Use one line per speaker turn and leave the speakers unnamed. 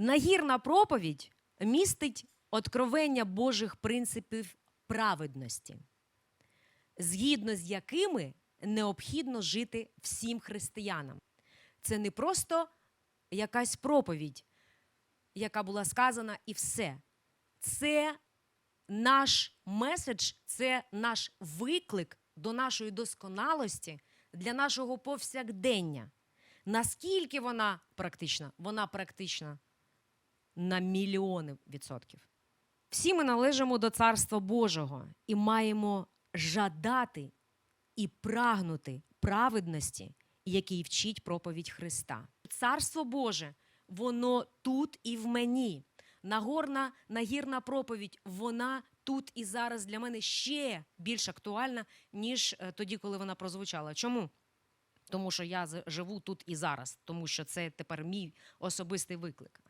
Нагірна проповідь містить откровення Божих принципів праведності, згідно з якими необхідно жити всім християнам. Це не просто якась проповідь, яка була сказана, і все. Це наш меседж, це наш виклик до нашої досконалості для нашого повсякдення. Наскільки вона практична? Вона практична на мільйони відсотків. Всі ми належимо до Царства Божого і маємо жадати і прагнути праведності, який вчить проповідь Христа. Царство Боже, воно тут і в мені. Нагорна нагірна проповідь, вона тут і зараз для мене ще більш актуальна, ніж е, тоді, коли вона прозвучала. Чому? Тому що я живу тут і зараз, тому що це тепер мій особистий виклик.